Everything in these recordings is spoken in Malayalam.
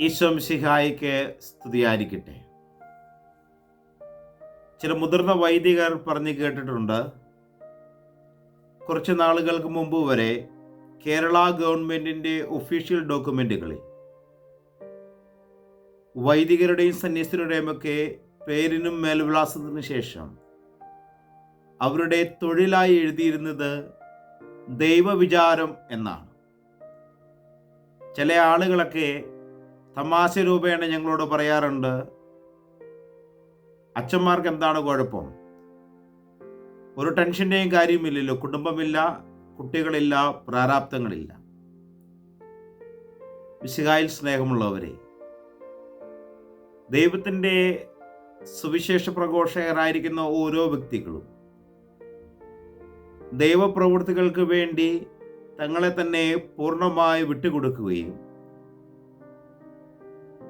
ഈശോം സിഹായിക്ക് സ്തുതിയായിരിക്കട്ടെ. ചില മുതിർന്ന വൈദികർ പറഞ്ഞു കേട്ടിട്ടുണ്ട് കുറച്ച് നാളുകൾക്ക് മുമ്പ് വരെ കേരള ഗവൺമെന്റിന്റെ ഒഫീഷ്യൽ ഡോക്യുമെന്റുകളിൽ വൈദികരുടെയും സന്യസ്തരുടെയും ഒക്കെ പേരിനും മേൽവിലാസത്തിനു ശേഷം അവരുടെ തൊഴിലായി എഴുതിയിരുന്നത് ദൈവവിചാരം എന്നാണ്. ചില ആളുകളൊക്കെ തമാശ രൂപേണ ഞങ്ങളോട് പറയാറുണ്ട് അച്ഛന്മാർക്ക് എന്താണ് കുഴപ്പം? ഒരു ടെൻഷന്റെയും കാര്യമില്ലല്ലോ കുടുംബമില്ല കുട്ടികളില്ല പ്രാരാബ്ദങ്ങളില്ല. വിശുകായിൽ സ്നേഹമുള്ളവരെ ദൈവത്തിന്റെ സുവിശേഷ പ്രഘോഷകരായിരിക്കുന്ന ഓരോ വ്യക്തികളും ദൈവപ്രവൃത്തികൾക്ക് വേണ്ടി തങ്ങളെ തന്നെ പൂർണമായി വിട്ടുകൊടുക്കുകയും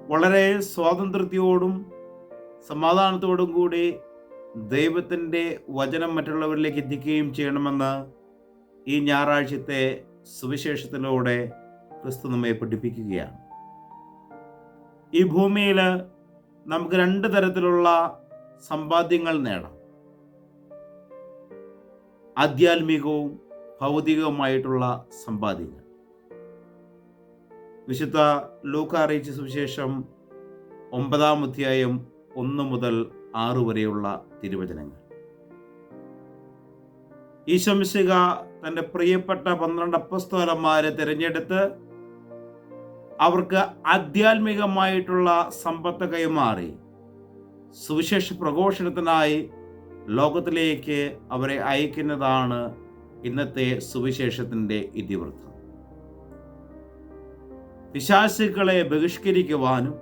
വളരെ സ്വാതന്ത്ര്യത്തോടും സമാധാനത്തോടും കൂടി ദൈവത്തിന്റെ വചനം മറ്റുള്ളവരിലേക്ക് എത്തിക്കുകയും ചെയ്യണമെന്ന് ഈ ഞായറാഴ്ചത്തെ സുവിശേഷത്തിലൂടെ ക്രിസ്തു നമ്മെ പഠിപ്പിക്കുകയാണ്. ഈ ഭൂമിയിൽ നമുക്ക് രണ്ട് തരത്തിലുള്ള സമ്പാദ്യങ്ങൾ നേടാം. ആധ്യാത്മികവും ഭൗതികവുമായിട്ടുള്ള സമ്പാദ്യങ്ങൾ. വിശുദ്ധ ലൂക്ക അറിയിച്ച സുവിശേഷം ഒമ്പതാം അധ്യായം ഒന്ന് മുതൽ ആറ് വരെയുള്ള തിരുവചനങ്ങൾ. ഈശംശിക തന്റെ പ്രിയപ്പെട്ട പന്ത്രണ്ട് അപ്പസ്തോലന്മാരെ തിരഞ്ഞെടുത്ത് അവർക്ക് ആധ്യാത്മികമായിട്ടുള്ള സമ്പത്ത് കൈമാറി സുവിശേഷ പ്രഘോഷണത്തിനായി ലോകത്തിലേക്ക് അവരെ അയക്കുന്നതാണ് ഇന്നത്തെ സുവിശേഷത്തിന്റെ ഇതിവൃത്തം. പിശാസുക്കളെ ബഹിഷ്കരിക്കുവാനും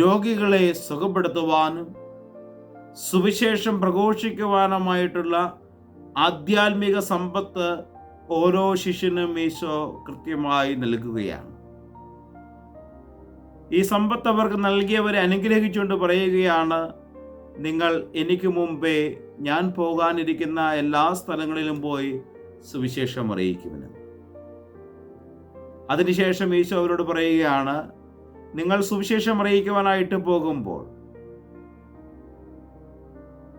രോഗികളെ സുഖപ്പെടുത്തുവാനും സുവിശേഷം പ്രഘോഷിക്കുവാനുമായിട്ടുള്ള ആധ്യാത്മിക സമ്പത്ത് ഓരോ ശിഷ്യനും ഈശോ കൃത്യമായി നൽകുകയാണ്. ഈ സമ്പത്ത് അവർക്ക് നൽകിയവരെ അനുഗ്രഹിച്ചുകൊണ്ട് പറയുകയാണ് നിങ്ങൾ എനിക്ക് മുമ്പേ ഞാൻ പോകാനിരിക്കുന്ന എല്ലാ സ്ഥലങ്ങളിലും പോയി സുവിശേഷം അറിയിക്കുമെന്ന്. അതിനുശേഷം ഈശോ അവരോട് പറയുകയാണ് നിങ്ങൾ സുവിശേഷം അറിയിക്കുവാനായിട്ട് പോകുമ്പോൾ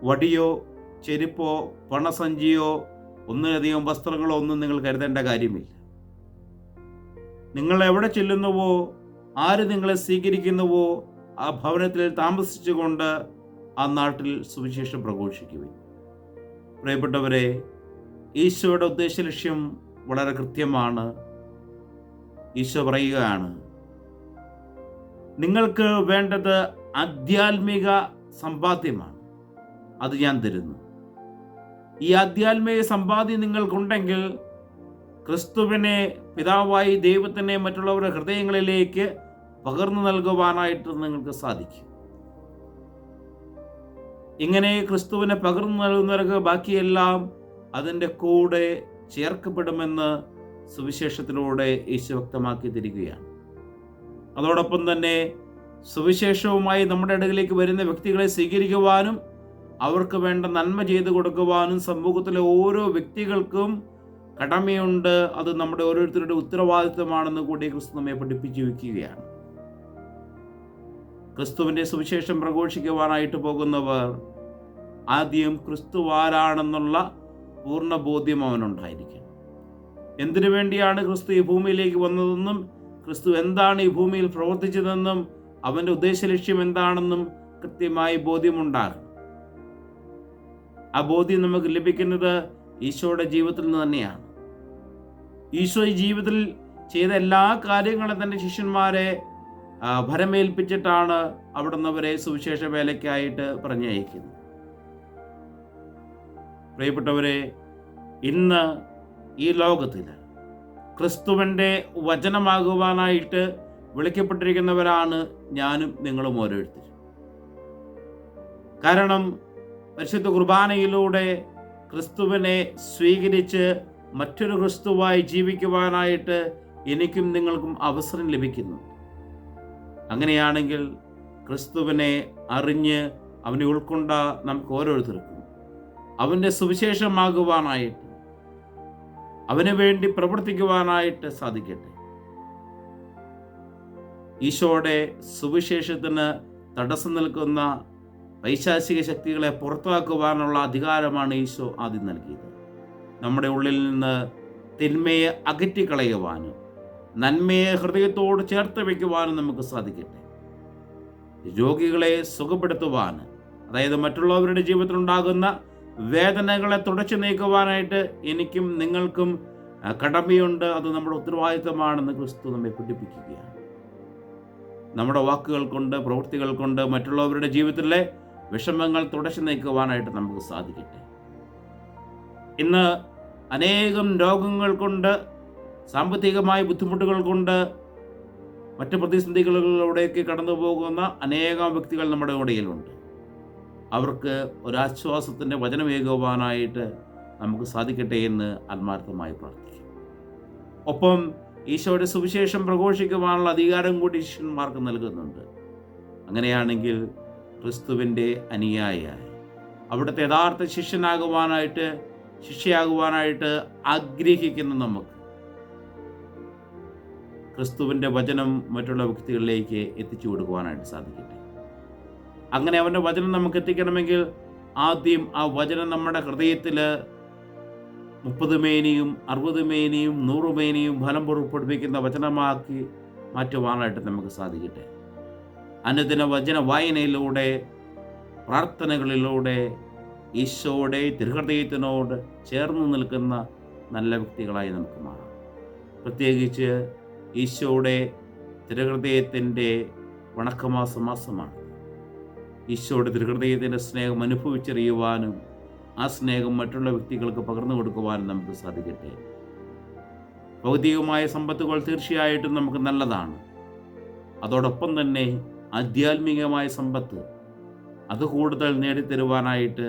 വടിയോ ചെരുപ്പോ പണസഞ്ചിയോ ഒന്നിലധികം വസ്ത്രങ്ങളോ ഒന്നും നിങ്ങൾ കരുതേണ്ട കാര്യമില്ല. നിങ്ങൾ എവിടെ ചെല്ലുന്നുവോ ആര് നിങ്ങളെ സ്വീകരിക്കുന്നുവോ ആ ഭവനത്തിൽ താമസിച്ചുകൊണ്ട് ആ നാട്ടിൽ സുവിശേഷം പ്രഘോഷിക്കുവിൻ. പ്രിയപ്പെട്ടവരെ ഈശോയുടെ ഉദ്ദേശ ലക്ഷ്യം വളരെ കൃത്യമാണ്. ഈശോ പറയുകയാണ് നിങ്ങൾക്ക് വേണ്ടത് ആധ്യാത്മിക സമ്പാദ്യമാണ്. അത് ഞാൻ തരുന്നു. ഈ ആധ്യാത്മിക സമ്പാദ്യം നിങ്ങൾക്കുണ്ടെങ്കിൽ ക്രിസ്തുവിനെ പിതാവായി ദൈവത്തിനെ മറ്റുള്ളവരുടെ ഹൃദയങ്ങളിലേക്ക് പകർന്നു നൽകുവാനായിട്ട് നിങ്ങൾക്ക് സാധിക്കും. ഇങ്ങനെ ക്രിസ്തുവിനെ പകർന്നു നൽകുന്നവർക്ക് ബാക്കിയെല്ലാം അതിന്റെ കൂടെ ചേർക്കപ്പെടുമെന്ന് സുവിശേഷത്തിലൂടെ യേശു വ്യക്തമാക്കി തരികയാണ്. അതോടൊപ്പം തന്നെ സുവിശേഷവുമായി നമ്മുടെ ഇടയിലേക്ക് വരുന്ന വ്യക്തികളെ സ്വീകരിക്കുവാനും അവർക്ക് വേണ്ട നന്മ ചെയ്തു കൊടുക്കുവാനും സമൂഹത്തിലെ ഓരോ വ്യക്തികൾക്കും കടമയുണ്ട്. അത് നമ്മുടെ ഓരോരുത്തരുടെ ഉത്തരവാദിത്വമാണെന്ന് കൂടി ക്രിസ്തു നമ്മെ പഠിപ്പിച്ചു വയ്ക്കുകയാണ്. ക്രിസ്തുവിന്റെ സുവിശേഷം പ്രഘോഷിക്കുവാനായിട്ട് പോകുന്നവർ ആദ്യം ക്രിസ്തു ആരാണെന്നുള്ള പൂർണ ബോധ്യം അവനുണ്ടായിരിക്കും എന്തിനു വേണ്ടിയാണ് ക്രിസ്തു ഈ ഭൂമിയിലേക്ക് വന്നതെന്നും ക്രിസ്തു എന്താണ് ഈ ഭൂമിയിൽ പ്രവർത്തിച്ചതെന്നും അവന്റെ ഉദ്ദേശ ലക്ഷ്യം എന്താണെന്നും കൃത്യമായി ബോധ്യമുണ്ടാകും ആ ബോധ്യം നമുക്ക് ലഭിക്കുന്നത് ഈശോയുടെ ജീവിതത്തിൽ നിന്ന് തന്നെയാണ്. ഈശോ ഈ ജീവിതത്തിൽ ചെയ്ത എല്ലാ കാര്യങ്ങളും തന്നെ ശിഷ്യന്മാരെ ഭരമേൽപ്പിച്ചിട്ടാണ് അവിടുന്ന് അവരെ സുവിശേഷ വേലയ്ക്കായിട്ട് പറഞ്ഞയക്കുന്നത്. പ്രിയപ്പെട്ടവരെ ഇന്ന് ഈ ലോകത്തിൽ ക്രിസ്തുവിന്റെ വചനമാകുവാനായിട്ട് വിളിക്കപ്പെട്ടിരിക്കുന്നവരാണ് ഞാനും നിങ്ങളും ഓരോരുത്തരും. കാരണം പരിശുദ്ധ കുർബാനയിലൂടെ ക്രിസ്തുവിനെ സ്വീകരിച്ച് മറ്റൊരു ക്രിസ്തുവായി ജീവിക്കുവാനായിട്ട് എനിക്കും നിങ്ങൾക്കും അവസരം ലഭിക്കുന്നു. അങ്ങനെയാണെങ്കിൽ ക്രിസ്തുവിനെ അറിഞ്ഞ് അവനെ ഉൾക്കൊണ്ട നമുക്ക് ഓരോരുത്തർക്കും. അവന്റെ സുവിശേഷമാകുവാനായിട്ട് അവന് വേണ്ടി പ്രവർത്തിക്കുവാനായിട്ട് സാധിക്കട്ടെ. ഈശോയുടെ സുവിശേഷത്തിന് തടസ്സം നിൽക്കുന്ന പൈശാചിക ശക്തികളെ പുറത്താക്കുവാനുള്ള അധികാരമാണ് ഈശോ ആദ്യം നൽകിയത്. നമ്മുടെ ഉള്ളിൽ നിന്ന് തിന്മയെ അകറ്റിക്കളയുവാനും നന്മയെ ഹൃദയത്തോട് ചേർത്ത് വയ്ക്കുവാനും നമുക്ക് സാധിക്കട്ടെ. രോഗികളെ സുഖപ്പെടുത്തുവാനും അതായത് മറ്റുള്ളവരുടെ ജീവിതത്തിലുണ്ടാകുന്ന വേദനകളെ തുടച്ചു നീക്കുവാനായിട്ട് എനിക്കും നിങ്ങൾക്കും കടമയുണ്ട്. അത് നമ്മുടെ ഉത്തരവാദിത്തമാണെന്ന് ക്രിസ്തു നമ്മെ പഠിപ്പിക്കുകയാണ് നമ്മുടെ വാക്കുകൾ കൊണ്ട് പ്രവൃത്തികൾ കൊണ്ട് മറ്റുള്ളവരുടെ ജീവിതത്തിലെ വിഷമങ്ങൾ തുടച്ചു നീക്കുവാനായിട്ട് നമുക്ക് സാധിക്കട്ടെ. ഇന്ന് അനേകം രോഗങ്ങൾ കൊണ്ട് സാമ്പത്തികമായ ബുദ്ധിമുട്ടുകൾ കൊണ്ട് മറ്റ് പ്രതിസന്ധികളിലൂടെയൊക്കെ കടന്നു പോകുന്ന അനേകം വ്യക്തികൾ നമ്മുടെ ഇടയിലുണ്ട്. അവർക്ക് ഒരാശ്വാസത്തിന്റെ വചനമേകുവാനായിട്ട് നമുക്ക് സാധിക്കട്ടെ എന്ന് ആത്മാർത്ഥമായി പ്രാർത്ഥിക്കും ഒപ്പം ഈശോയുടെ സുവിശേഷം പ്രഘോഷിക്കുവാനുള്ള അധികാരം കൂടി ശിഷ്യന്മാർക്ക് നൽകുന്നുണ്ട്. അങ്ങനെയാണെങ്കിൽ ക്രിസ്തുവിന്റെ അനുയായിയായി അവിടുത്തെ യഥാർത്ഥ ശിഷ്യനാകുവാനായിട്ട് ശിഷ്യയാകുവാനായിട്ട് ആഗ്രഹിക്കുന്ന നമുക്ക് ക്രിസ്തുവിന്റെ വചനം മറ്റുള്ള വ്യക്തികളിലേക്ക് എത്തിച്ചു കൊടുക്കുവാനായിട്ട് സാധിക്കട്ടെ. അങ്ങനെ അവന്റെ വചനം നമുക്ക് എത്തിക്കണമെങ്കിൽ ആദ്യം ആ വചനം നമ്മുടെ ഹൃദയത്തിൽ മുപ്പത് മേനിയും അറുപത് മേനിയും നൂറ് മേനിയും ഫലം പുറപ്പെടുപ്പിക്കുന്ന വചനമാക്കി മാറ്റുവാനായിട്ട് നമുക്ക് സാധിക്കട്ടെ. അനുദിന വചന വായനയിലൂടെ പ്രാർത്ഥനകളിലൂടെ ഈശോയുടെ തിരുഹൃദയത്തിനോട് ചേർന്ന് നിൽക്കുന്ന നല്ല വ്യക്തികളായി നമുക്ക് മാറാം. പ്രത്യേകിച്ച് ഈശോയുടെ തിരുഹൃദയത്തിന്റെ വണക്കമാസ മാസമാണ് ഈശോയുടെ തിരുഹൃദയത്തിന്റെ സ്നേഹം അനുഭവിച്ചറിയുവാനും ആ സ്നേഹം മറ്റുള്ള വ്യക്തികൾക്ക് പകർന്നു കൊടുക്കുവാനും നമുക്ക് സാധിക്കട്ടെ. ഭൗതികമായ സമ്പത്തുകൾ തീർച്ചയായിട്ടും നമുക്ക് നല്ലതാണ്. അതോടൊപ്പം തന്നെ ആധ്യാത്മികമായ സമ്പത്ത് അത് കൂടുതൽ നേടിത്തരുവാനായിട്ട്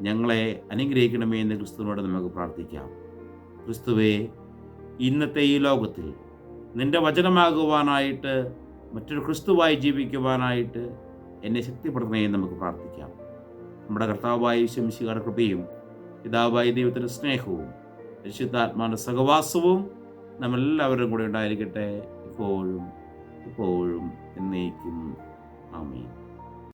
ഞങ്ങളെ അനുഗ്രഹിക്കണമേ എന്ന് ക്രിസ്തുവിനോട് നമുക്ക് പ്രാർത്ഥിക്കാം. ക്രിസ്തുവെ ഇന്നത്തെ ഈ ലോകത്തിൽ നിന്റെ വചനമാകുവാനായിട്ട് മറ്റൊരു ക്രിസ്തുവായി ജീവിക്കുവാനായിട്ട് എന്നെ ശക്തിപ്പെടുത്തണേ നമുക്ക് പ്രാർത്ഥിക്കാം. നമ്മുടെ കർത്താവായ ശംശികാരുടെ കൃപയും പിതാവായ ദൈവത്തിന്റെ സ്നേഹവും രക്ഷിതാത്മാവിന്റെ സഹവാസവും നമ്മളെല്ലാവരും കൂടെ ഉണ്ടായിരിക്കട്ടെ. ഇപ്പോഴും ഇപ്പോഴും എന്നേക്കും. ആമേൻ.